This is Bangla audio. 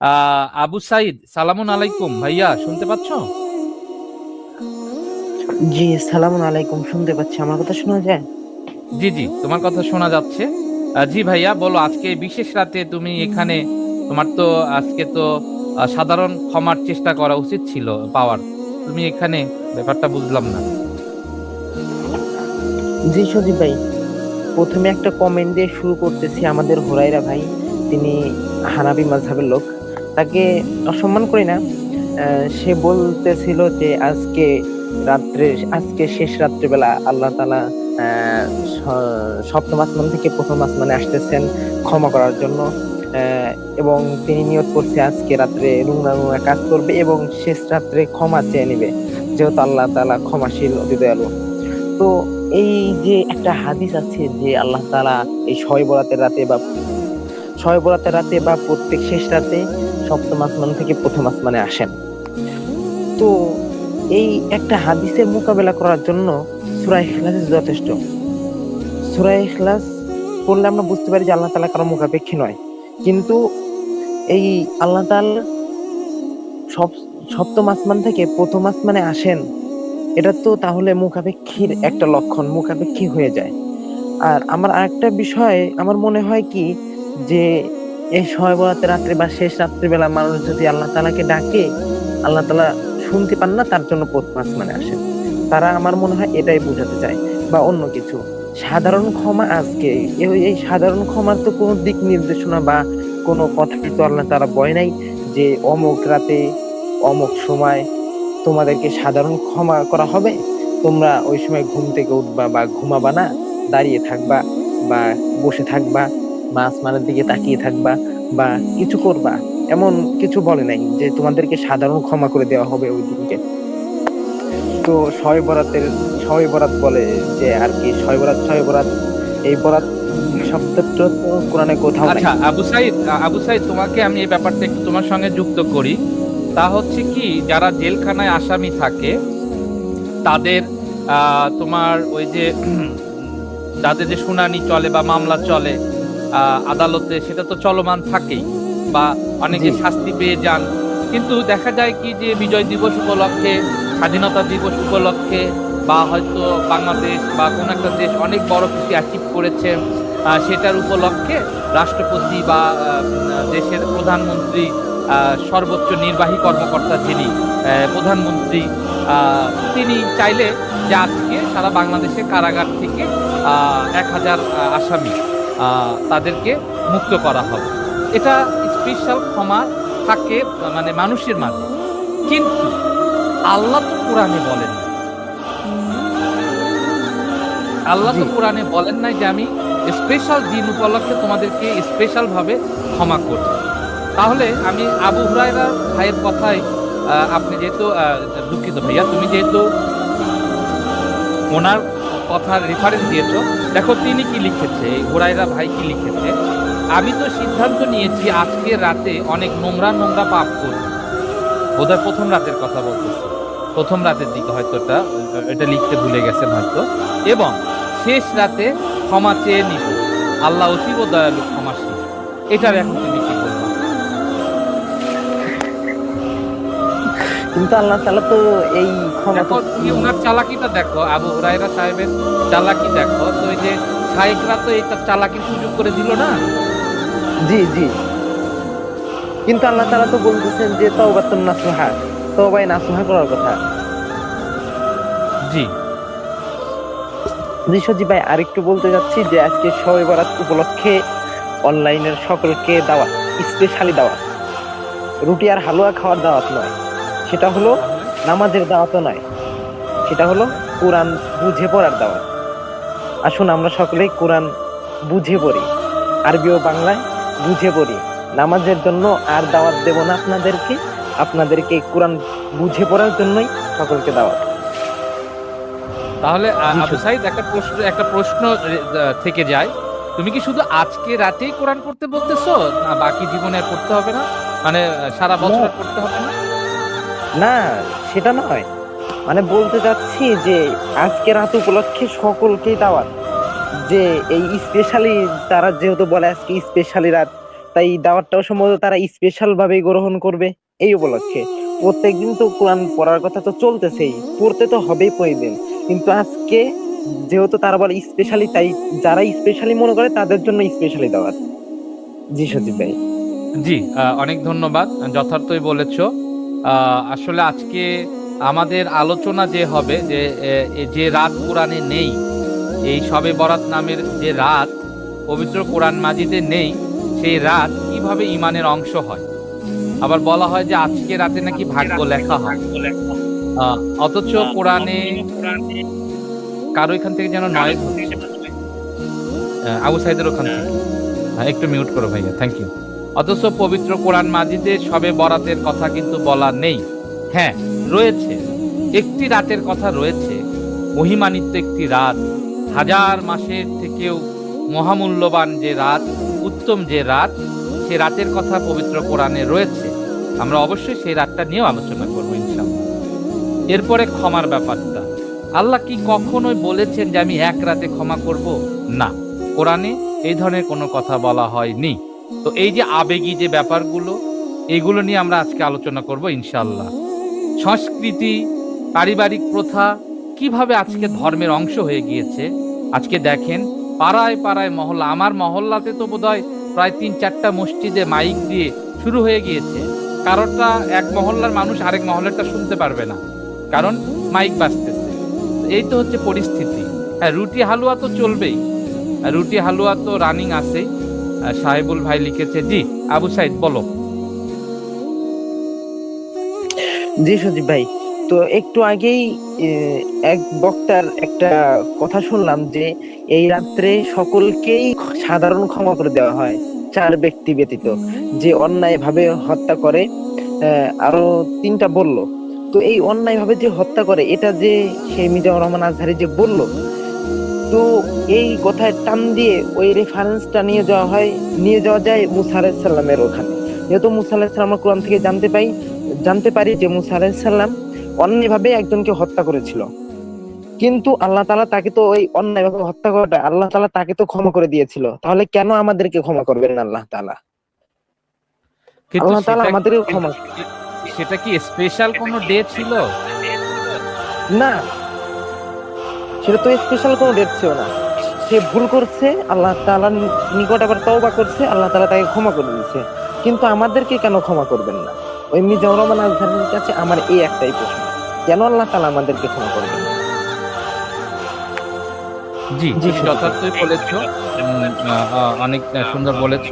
আহ, আবু সাইদ সালামুন আলাইকুম। ভাইয়া শুনতে পাচ্ছ? জি সালামুন আলাইকুম শুনতে পাচ্ছি। আমার কথা শোনা যায়? জি জি তোমার কথা শোনা যাচ্ছে। জি ভাইয়া বলো আজকে বিশেষ রাতে তুমি এখানে তোমার তো আজকে তো সাধারণ ক্ষমার চেষ্টা করা উচিত ছিল পাওয়ার। তুমি এখানে ব্যাপারটা বুঝলাম না। জি সজীব ভাই প্রথমে একটা কমেন্ট দিয়ে শুরু করতেছি আমাদের হোরাইরা ভাই। তিনি হানাবি মাঝহাবের লোক। তাকে অসম্মান করি না। সে বলতেছিল যে আজকে রাত্রে, আজকে শেষ রাত্রিবেলা আল্লাহ তালা সপ্তম আসমান থেকে প্রথম আসমানে আসতেছেন ক্ষমা করার জন্য। এবং তিনি নিয়ত করছে আজকে রাত্রে রুংনা রুংনা কাজ করবে এবং শেষ রাত্রে ক্ষমা চেয়ে নেবে, যেহেতু আল্লাহ তালা ক্ষমাশীল অতি দয়ালু। তো এই যে একটা হাদিস আছে যে আল্লাহ তালা এই শয় বরাতের রাতে বা শয় বরাতের রাতে বা প্রত্যেক শেষ রাতে সপ্তম আসমান থেকে প্রথম আসমানে আসেন। তো এই একটা হাদিসের মোকাবেলা করার জন্য সূরা ইখলাস যথেষ্ট। সূরা ইখলাস পড়লে আমরা বুঝতে পারি যে আল্লাহ তাআলা কারও মুখাপেক্ষী নয়। কিন্তু এই আল্লাহ তাআলা সব, সপ্তম আসমান থেকে প্রথম আসমানে আসেন, এটা তো তাহলে মুখাপেক্ষীর একটা লক্ষণ, মুখাপেক্ষী হয়ে যায়। আর আমার আরেকটা বিষয়, আমার মনে হয় কি যে এই শয় বরাতে রাত্রে বা শেষ রাত্রিবেলা মানুষ যদি আল্লাহ তালাকে ডাকে, আল্লাহ তালা শুনতে পান না, তার জন্য প্রথম মানে আসেন তারা আমার মনে হয় এটাই বোঝাতে চায়। বা অন্য কিছু। সাধারণ ক্ষমা আজকে। এই- সাধারণ ক্ষমার তো কোনো দিক নির্দেশনা বা কোনো কথাই তো আল্লাহ তারা বয় নাই যে অমুক রাতে, অমুক সময় তোমাদেরকে সাধারণ ক্ষমা করা হবে। তোমরা ওই সময় ঘুম থেকে উঠবা বা ঘুমাবা না, দাঁড়িয়ে থাকবা বা বসে থাকবা। বা আসমানের দিকে তাকিয়ে থাকবা বা কিছু করবা। এমন কিছু বলে নাই যে তোমাদেরকে সাধারণ ক্ষমা করে দেওয়া হবে ওই দিনকে। তো শয় বরাতের শয় বরাত বলে যে আর কি শয় বরাত ছয় বরাত, এই বরাত শব্দটা তো কোরআনে কোথাও আচ্ছা আবু সাইদ আবু সাইদ, তোমাকে আমি এই ব্যাপারটা একটু তোমার সঙ্গে যুক্ত করি। তা হচ্ছে কি, যারা জেলখানায় আসামি থাকে, তাদের তোমার ওই যে, যাদের যে শুনানি চলে বা মামলা চলে আদালতে সেটা তো চলমান থাকেই বা অনেকে শাস্তি পেয়ে যান। কিন্তু দেখা যায় কি যে বিজয় দিবস উপলক্ষে স্বাধীনতা দিবস উপলক্ষে বা হয়তো বাংলাদেশ বা কোনো একটা দেশ অনেক বড় কিছু অ্যাচিভ করেছে সেটার উপলক্ষে রাষ্ট্রপতি বা দেশের প্রধানমন্ত্রী সর্বোচ্চ নির্বাহী কর্মকর্তা যিনি প্রধানমন্ত্রী তিনি চাইলে যে আজকে সারা বাংলাদেশে কারাগার থেকে এক হাজার আসামি তাদেরকে মুক্ত করা হবে এটা স্পেশাল ক্ষমা থাকে মানে মানুষের মাঝে কিন্তু আল্লাহ তো কোরআনে বলেন। আল্লাহ তো। কোরআনে বলেন নাই যে আমি স্পেশাল দিন উপলক্ষে তোমাদেরকে স্পেশালভাবে ক্ষমা করব তাহলে আমি আবু হুরায়রা ভাইয়ের কথাই আহ, আপনি যেহেতু দুঃখিত ভাইয়া তুমি যেহেতু ওনার কথার রেফারেন্স দিয়েছ দেখো, তিনি কি লিখেছে? ঘোড়াইরা ভাই কি লিখেছে? আমি তো সিদ্ধান্ত নিয়েছি আজকে রাতে অনেক নোংরা নোংরা পাপ করব। বোধহয় প্রথম রাতের কথা বলতেছি। প্রথম রাতের দিকে হয়তো এটা এটা লিখতে ভুলে গেছেন হয়তো। এবং শেষ রাতে ক্ষমা চেয়ে নিব। আল্লাহ অতীব দয়ালু, ক্ষমাশীল। এটার এখন কিন্তু আল্লাহ তাআলা তো এই ক্ষমা দেখো তো ওনার চালাকিটা দেখো আবু হুরায়রা সাহেবের চালাকি দেখো তো ওই যে শাহেকরা তো এই চালাকির সুযোগ করে দিল না? জি জি। কিন্তু আল্লাহ তাআলা তো বলতেছেন যে তওবাতুন নাসুহা তওবাই নাসুহা করার কথা। জি। জি সজি ভাই আরেকটু বলতে যাচ্ছি যে আজকে শবে বরাত উপলক্ষে অনলাইনের সকলকে দাওয়াত স্পেশালি দাওয়াত। রুটি আর হালুয়া খাওয়ার দাওয়াত নয়। সেটা হলো নামাজের দাওয়াতও নয় সেটা হলো কোরআন বুঝে পড়ার দাওয়াত। আসুন আমরা সকলেই কোরআন বুঝে পড়ি। আরবি ও বাংলায় বুঝে পড়ি। নামাজের জন্য আর দাওয়াত দেব না আপনাদেরকে। আপনাদেরকে কোরআন বুঝে পড়ার জন্যই সকলকে দাওয়াত। তাহলে আবু সাইদ একটা প্রশ্ন একটা প্রশ্ন থেকে যায়। তুমি কি শুধু আজকে রাতেই কোরআন পড়তে বলতেছো? না বাকি জীবনে আর পড়তে হবে না? মানে সারা বছর পড়তে হবে না? না, সেটা নয়। মানে বলতে চাচ্ছি যে, আজকে রাত উপলক্ষে সকলকেই দাওয়াত। যে এই স্পেশালি তারা যেহেতু বলে আজকে স্পেশালি রাত, তাই দাওয়াতটাও সম্ভবত তারা স্পেশাল ভাবে গ্রহণ করবে এই উপলক্ষে। প্রত্যেকদিন তো কোরআন পড়ার কথা তো চলতেছেই, পড়তে তো হবেই প্রতিদিন। কিন্তু আজকে যেহেতু তারা বলে স্পেশালি তাই যারা স্পেশালি মনে করে তাদের জন্য স্পেশালি দাওয়াত। জি সজীব ভাই। জি অনেক ধন্যবাদ, যথার্থই বলেছ। আসলে আজকে আমাদের আলোচনা যে হবে যে যে রাত কোরআনে নেই এই সবে বরাত নামের যে রাত পবিত্র কোরআন মাজিদে নেই সেই রাত কীভাবে ইমানের অংশ হয়? আবার বলা হয় যে আজকে রাতে নাকি ভাগ্য লেখা হয়। অথচ কোরআনে কারও এখান থেকে যেন নয় আবু সাইদের ওখান থেকে। হ্যাঁ, একটু মিউট করো ভাইয়া। থ্যাংক ইউ অথচ পবিত্র কোরআন মাজিদে সবে বরাতের কথা কিন্তু বলা নেই। হ্যাঁ রয়েছে। একটি রাতের কথা রয়েছে। মহিমানিত্য একটি রাত। হাজার মাসের থেকেও মহামূল্যবান যে রাত, উত্তম যে রাত, সে রাতের কথা পবিত্র কোরআনে রয়েছে। আমরা অবশ্যই সেই রাতটা নিয়েও আলোচনা করব ইনশাআল্লাহ। এরপরে ক্ষমার ব্যাপারটা। আল্লাহ কি কখনোই বলেছেন যে আমি এক রাতে ক্ষমা করব? না। কোরআনে এই ধরনের কোনো কথা বলা হয়নি। তো এই যে আবেগী যে ব্যাপারগুলো, এগুলো নিয়ে আমরা আজকে আলোচনা করব ইনশাল্লাহ সংস্কৃতি, পারিবারিক প্রথা, কীভাবে আজকে ধর্মের অংশ হয়ে গিয়েছে, আজকে দেখেন পাড়ায় পাড়ায় মহল্লা, আমার মহল্লাতে তো বোধহয় প্রায় তিন চারটা মসজিদে মাইক দিয়ে শুরু হয়ে গিয়েছে। কারোরটা এক মহল্লার মানুষ, আরেক মহল্লাটা শুনতে পারবে না, কারণ মাইক বাজতেছে। এই তো হচ্ছে পরিস্থিতি। হ্যাঁ রুটি হালুয়া তো চলবেই। রুটি হালুয়া তো রানিং আছেই। সাহেবুল ভাই লিখেছে, জি, আবু সাইদ, বলো। জি সজীব ভাই, তো একটু আগেই এক বক্তার একটা কথা শুনলাম যে এই রাত্রে সকলকেই সাধারণ ক্ষমা করে দেওয়া হয়, চার ব্যক্তি ব্যতীত, যে অন্যায় ভাবে হত্যা করে আরও তিনটা বলল। তো এই অন্যায় ভাবে যে হত্যা করে, এটা যে সেই মিজানুর রহমান আজহারি যে বলল তো এই কথায় টান দিয়ে ওই রেফারেন্সটা নিয়ে যাওয়া হয় নিয়ে যাওয়া যায় মুসা আলাহিসাল্লামের ওখানে। যেহেতু মুসা আলাহিসাল্লাম কোরআন থেকে জানতে পাই জানতে পারি যে মুসা আলাহিসাল্লাম অন্যায়ভাবে একজনকে হত্যা করেছিল। কিন্তু আল্লাহ তালা তাকে তো ওই অন্যায়ভাবে হত্যা করাটা আল্লাহ তালা তাকে তো ক্ষমা করে দিয়েছিল। তাহলে কেন আমাদেরকে ক্ষমা করবেন আল্লাহ তালা আল্লাহ তাআলা সেটা- ক্ষমা সেটা কি স্পেশাল কোনো ডে ছিল? না সেটা তো স্পেশাল কোনো ডেট ছিল না। সে ভুল করছে আল্লাহ তাআলার নিকট আবার তওবা করছে আল্লাহ তাআলা তাকে ক্ষমা করে দিয়েছে। কিন্তু আমাদেরকে কেন ক্ষমা করবেন না? ওই মিজানুর রহমান আজহারের কাছে আমার এই একটাই প্রশ্ন কেন আল্লাহ তালা আমাদেরকে ক্ষমা করবেন জি জি, যথার্থই বলেছ অনেক সুন্দর বলেছ।